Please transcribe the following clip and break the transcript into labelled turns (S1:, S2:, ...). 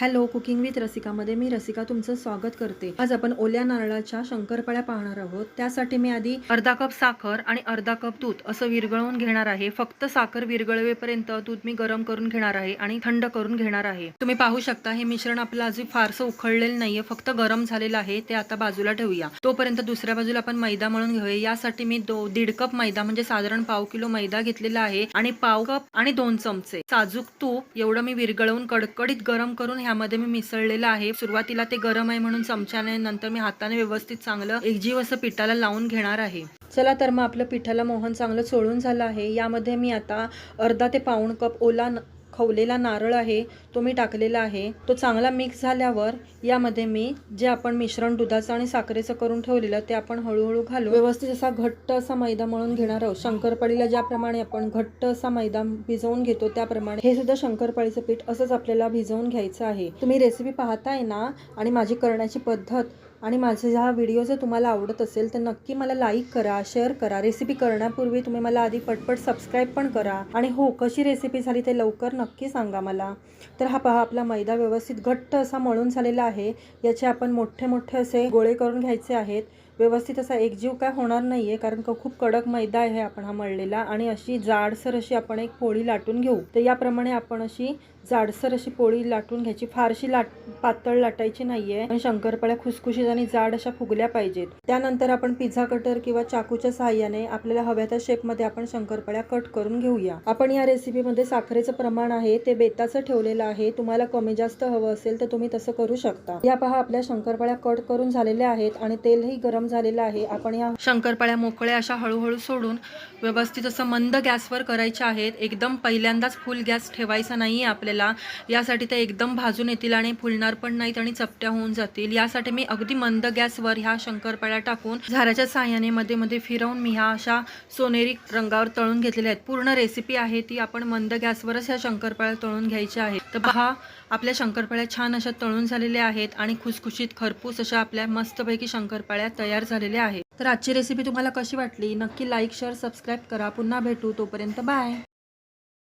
S1: Hello cooking with रसिकामध्ये मी रसिका तुमचं स्वागत करते. आज आपण ओल्या नारळाच्या शंकरपाळ्या पाहणार आहोत. त्यासाठी मी आधी अर्धा कप साखर आणि अर्धा कप दूध असं विरघळवून घेणार आहे. फक्त साखर विरघळवेपर्यंत दूध मी गरम करून घेणार आहे आणि थंड करून घेणार आहे. तुम्ही पाहू शकता हे मिश्रण आपलं अजून फारसं उखळलेलं नाहीये. फक्त गरम झालेलं आहे. ते आता बाजूला ठेवूया. तोपर्यंत दुसऱ्या बाजूला आपण मैदा म्हणून घेऊया. यासाठी मी दो दीड कप मैदा म्हणजे साधारण पाव किलो मैदा घेतलेला आहे आणि पाव कप आणि दोन चमचे. साजूक तूप एवढं मी विरघळवून कडकडीत गरम करून ह्यामध्ये मी मिसळलेलं आहे. सुरुवातीला ते गरम आहे म्हणून चमच्याने नंतर मी हाताने व्यवस्थित चांगलं एकजीव असं पिठाला लावून घेणार आहे. चला तर मग आपलं पिठाला मोहन चांगलं चोळून झालं आहे. यामध्ये मी आता अर्धा ते पाऊण कप ओला खवलेला नारळ आहे तो मी टाकलेला आहे. तो चांगला मिक्स झाल्यावर यामध्ये मी जे आपण मिश्रण दुधाचं आणि साखरेचं करून ठेवलेलं ते आपण हळूहळू घालू व्यवस्थित असा घट्ट असा मैदा मळून घेणार आहोत. शंकरपाळीला ज्याप्रमाणे आपण घट्ट असा मैदा भिजवून घेतो त्याप्रमाणे हे सुद्धा शंकरपाळीचं पीठ असंच आपल्याला भिजवून घ्यायचं आहे. तुम्ही रेसिपी पाहताय ना? आणि माझी करण्याची पद्धत आणि माझे हा व्हिडिओ जर तुम्हाला आवडत असेल तर नक्की मला लाईक करा शेअर करा. रेसिपी करण्यापूर्वी तुम्ही मला आधी पटपट सबस्क्राईब पण करा. आणि हो कशी रेसिपी झाली ते लवकर नक्की सांगा मला. तर हा पहा आपला मैदा व्यवस्थित घट्ट असा मळून झालेला आहे. याचे आपण मोठे मोठे असे गोळे करून घ्यायचे आहेत. व्यवस्थित असा एकजीव काय होणार नाही आहे कारण का खूप कडक मैदा आहे आपण हा मळलेला आणि अशी जाडसर अशी आपण एक पोळी लाटून घेऊ. तर याप्रमाणे आपण अशी जाडसर अशी पोळी लाटून घ्यायची. फारशी लाट पातळ लाटायची नाहीये आणि शंकरपाळ्या खुसखुशीत आणि जाड अशा फुगल्या पाहिजेत. त्यानंतर आपण पिझ्झा कटर किंवा चाकूच्या सहाय्याने आपल्याला हव्या त्या शेपमध्ये आपण शंकरपाळ्या कट करून घेऊया. आपण या रेसिपीमध्ये साखरेचं प्रमाण आहे ते बेताचं ठेवलेलं आहे. तुम्हाला कमी जास्त हवं असेल तर तुम्ही तसं करू शकता. या पहा आपल्या शंकरपाळ्या कट करून झालेल्या आहेत आणि तेलही गरम झालेलं आहे. आपण या शंकरपाळ्या मोकळ्या अशा हळूहळू सोडून व्यवस्थित असं मंद गॅसवर करायच्या आहेत. एकदम पहिल्यांदाच फुल गॅस ठेवायचा नाही आपल्याला. यासाठी ते एकदम भाजून येतील आणि फुलणार पण नाहीत आणि चपट्या होऊन जातील. यासाठी मी अगदी मंद गॅसवर ह्या शंकरपाळ्या टाकून झाराच्या साह्याने मध्ये मध्ये फिरवून मी ह्या अशा सोनेरी रंगावर तळून घेतलेल्या आहेत. पूर्ण रेसिपी आहे ती आपण मंद गॅसवरच ह्या शंकरपाळ्या तळून घ्यायच्या आहेत. तर पहा आपल्या शंकरपाळ्या छान अशा तळून झालेल्या आहेत आणि खुसखुशीत खरपूस अशा आपल्या मस्तपैकी शंकरपाळ्या तयार झालेले आहेत तर आजची रेसिपी तुम्हाला कशी वाटली? नक्की लाईक शेअर सबस्क्राईब करा. पुन्हा भेटू. तोपर्यंत बाय